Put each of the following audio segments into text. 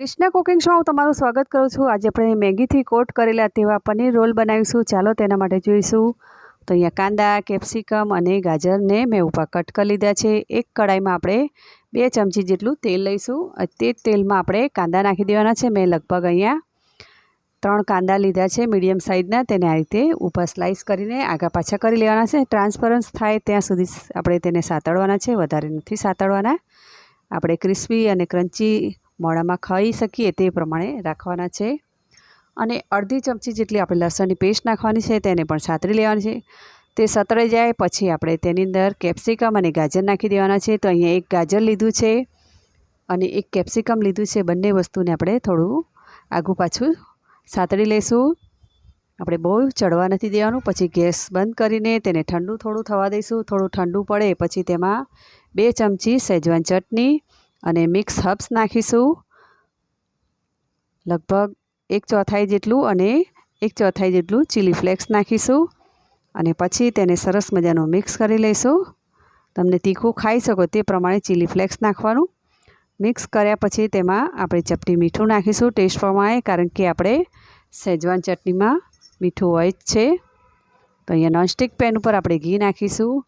Krishna cooking શોમાં હું તમારું સ્વાગત કરું છું. આજે આપણે મેગીથી કોટ કરેલા તેવા પનીર રોલ બનાવીશું. ચાલો તેના માટે જોઈશું. તો અહીંયા કાંદા, કેપ્સિકમ અને ગાજરને મેં ઉપર કટ કરી લીધા છે. એક કડાઈમાં આપણે બે ચમચી જેટલું તેલ લઈશું. તે તેલમાં આપણે કાંદા નાખી દેવાના છે. મેં લગભગ અહીંયા ત્રણ કાંદા લીધા છે મીડિયમ સાઇઝના તેને આ રીતે ઉપર સ્લાઇસ કરીને આગા પાછા કરી લેવાના છે. ટ્રાન્સપરન્સ થાય ત્યાં સુધી આપણે તેને સાતળવાના છે. વધારે નથી સાતળવાના. આપણે ક્રિસ્પી અને ક્રન્ચી મોડામાં ખાઈ શકીએ તે પ્રમાણે રાખવાના છે. અને અડધી ચમચી જેટલી આપણે લસણની પેસ્ટ નાખવાની છે, તેને પણ સાતરી લેવાની છે. તે સતળાઈ જાય પછી આપણે તેની અંદર કેપ્સિકમ અને ગાજર નાખી દેવાના છે. તો અહીંયા એક ગાજર લીધું છે અને એક કેપ્સિકમ લીધું છે. બંને વસ્તુને આપણે થોડું આગું પાછું સાતળી લઈશું આપણે બહુ ચડવા નથી દેવાનું. પછી ગેસ બંધ કરીને તેને ઠંડુ થોડું થવા દઈશું. થોડું ઠંડુ પડે પછી તેમાં બે ચમચી સેજવાન ચટણી અને મિક્સ હર્બ્સ નાખીશું. લગભગ એક ચોથાઈ જેટલું અને એક ચોથાઈ જેટલું ચીલી ફ્લેક્સ નાખીશું. અને પછી તેને સરસ મજાનું મિક્સ કરી લઈશું. તમને તીખું ખાઈ શકો તે પ્રમાણે ચીલી ફ્લેક્સ નાખવાનું. મિક્સ કર્યા પછી તેમાં આપણે ચપટી મીઠું નાખીશું. ટેસ્ટ પ્રમાણે, કારણ કે આપણે સેજવાન ચટણીમાં મીઠું હોય જ છે. તો અહીંયા નોનસ્ટિક પેન ઉપર આપણે ઘી નાખીશું.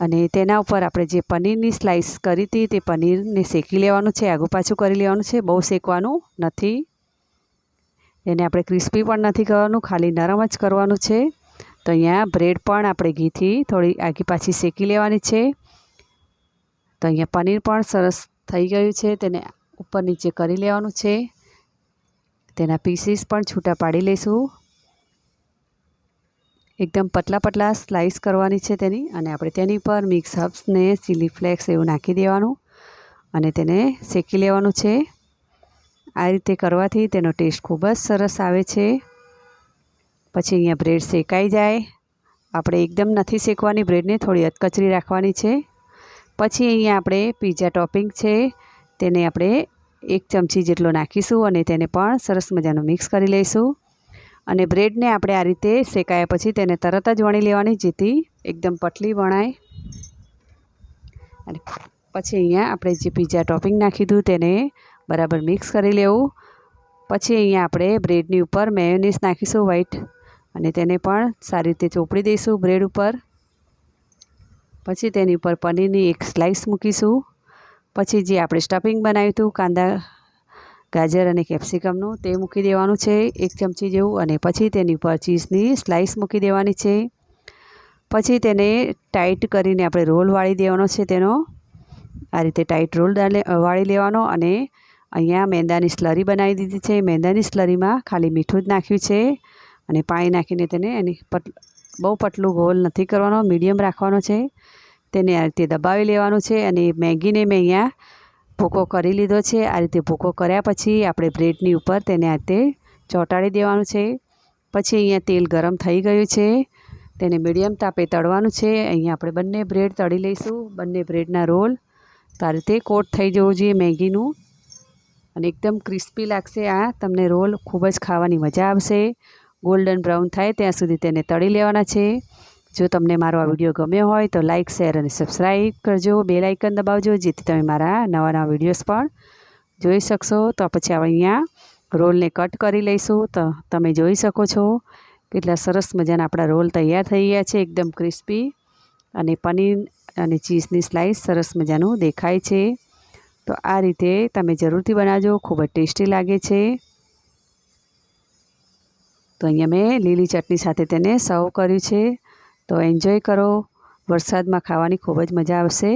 અને તેના ઉપર આપણે જે પનીરની સ્લાઇસ કરી હતી, તે પનીરને શેકી લેવાનું છે, આગું પાછું કરી લેવાનું છે. બહુ શેકવાનું નથી. એને આપણે ક્રિસ્પી પણ નથી કરવાનું, ખાલી નરમ જ કરવાનું છે. તો અહીંયા બ્રેડ પણ આપણે ઘીથી થોડી આગી પાછી શેકી લેવાની છે. તો અહીંયા પનીર પણ સરસ થઈ ગયું છે, તેને ઉપર નીચે કરી લેવાનું છે. તેના પીસીસ પણ છૂટા પાડી લઈશું. એકદમ પતલા પતલા સ્લાઇસ કરવાની છે તેની અને આપણે તેની પર મિક્સ હર્બ્સને ચીલી ફ્લેક્સ એવું નાખી દેવાનું અને તેને શેકી લેવાનું છે. આ રીતે કરવાથી તેનો ટેસ્ટ ખૂબ જ સરસ આવે છે. પછી અહીંયા બ્રેડ શેકાઈ જાય. આપણે એકદમ નથી શેકવાની બ્રેડને થોડી અધકચરી રાખવાની છે. પછી અહીંયા આપણે પીઝા ટોપિંગ છે, તેને આપણે એક ચમચી જેટલો નાખીશું અને તેને પણ સરસ મજાનું મિક્સ કરી લઈશું. અને બ્રેડને આપણે આ રીતે શેકાયા પછી તેને તરત જ વણી લેવાની, જેથી એકદમ પટલી વણાય. અને પછી અહીંયા આપણે જે પીઝા ટોપિંગ નાખી દીધું તેને બરાબર મિક્સ કરી લેવું. પછી અહીંયા આપણે બ્રેડની ઉપર મેયોનીઝ નાખીશું વ્હાઈટ અને તેને પણ સારી રીતે ચોપડી દઈશું બ્રેડ ઉપર. પછી તેની ઉપર પનીરની એક સ્લાઇસ મૂકીશું. પછી જે આપણે સ્ટફિંગ બનાવ્યું હતું કાંદા ગાજર અને કેપ્સિકમનું તે મૂકી દેવાનું છે એક ચમચી જેવું અને પછી તેની ઉપર ચીઝની સ્લાઇસ મૂકી દેવાની છે. પછી તેને ટાઈટ કરીને આપણે રોલ વાળી દેવાનો છે તેનો. આ રીતે ટાઈટ રોલ વાળી લેવાનો અને અહીંયા મેંદાની સ્લરી બનાવી દીધી છે. મેંદાની સ્લરીમાં ખાલી મીઠું જ નાખ્યું છે અને પાણી નાખીને તેને એની પટ, બહુ પટલું ગોલ નથી કરવાનો, મીડિયમ રાખવાનો છે. તેને આ રીતે દબાવી લેવાનું છે અને મેગીને મેં અહીંયા ભૂકો કરી લીધો છે. આ રીતે ભૂકો કર્યા પછી આપણે બ્રેડની ઉપર તેને આ રીતે ચોંટાડી દેવાનું છે. પછી અહીંયા તેલ ગરમ થઈ ગયું છે. તેને મીડિયમ તાપે તળવાનું છે. અહીંયા આપણે બંને બ્રેડ તળી લઈશું. બંને બ્રેડના રોલ તો આ રીતે કોટ થઈ જવું જોઈએ મેગીનું. અને એકદમ ક્રિસ્પી લાગશે આ. તમને રોલ ખૂબ જ ખાવાની મજા આવશે. ગોલ્ડન બ્રાઉન થાય ત્યાં સુધી તેને તળી લેવાના છે. જો તમને મારો આ વીડિયો ગમ્યો હોય તો લાઇક શેર અને સબસ્ક્રાઈબ કરજો. બે લાઇકન દબાવજો જેથી તમે મારા નવા નવા વિડીયોઝ પણ જોઈ શકશો. તો પછી આપણે અહીંયા રોલને કટ કરી લઈશું. તો તમે જોઈ શકો છો કેટલા સરસ મજાના આપણા રોલ તૈયાર થઈ ગયા છે એકદમ ક્રિસ્પી અને પનીર અને ચીઝની સ્લાઇસ સરસ મજાનું દેખાય છે. તો આ રીતે તમે જરૂરથી બનાવજો ખૂબ જ ટેસ્ટી લાગે છે. તો અહીંયા મેં લીલી ચટણી સાથે તેને સર્વ કર્યું છે. તો એન્જોય કરો. વરસાદમાં ખાવાની ખૂબ જ મજા આવશે.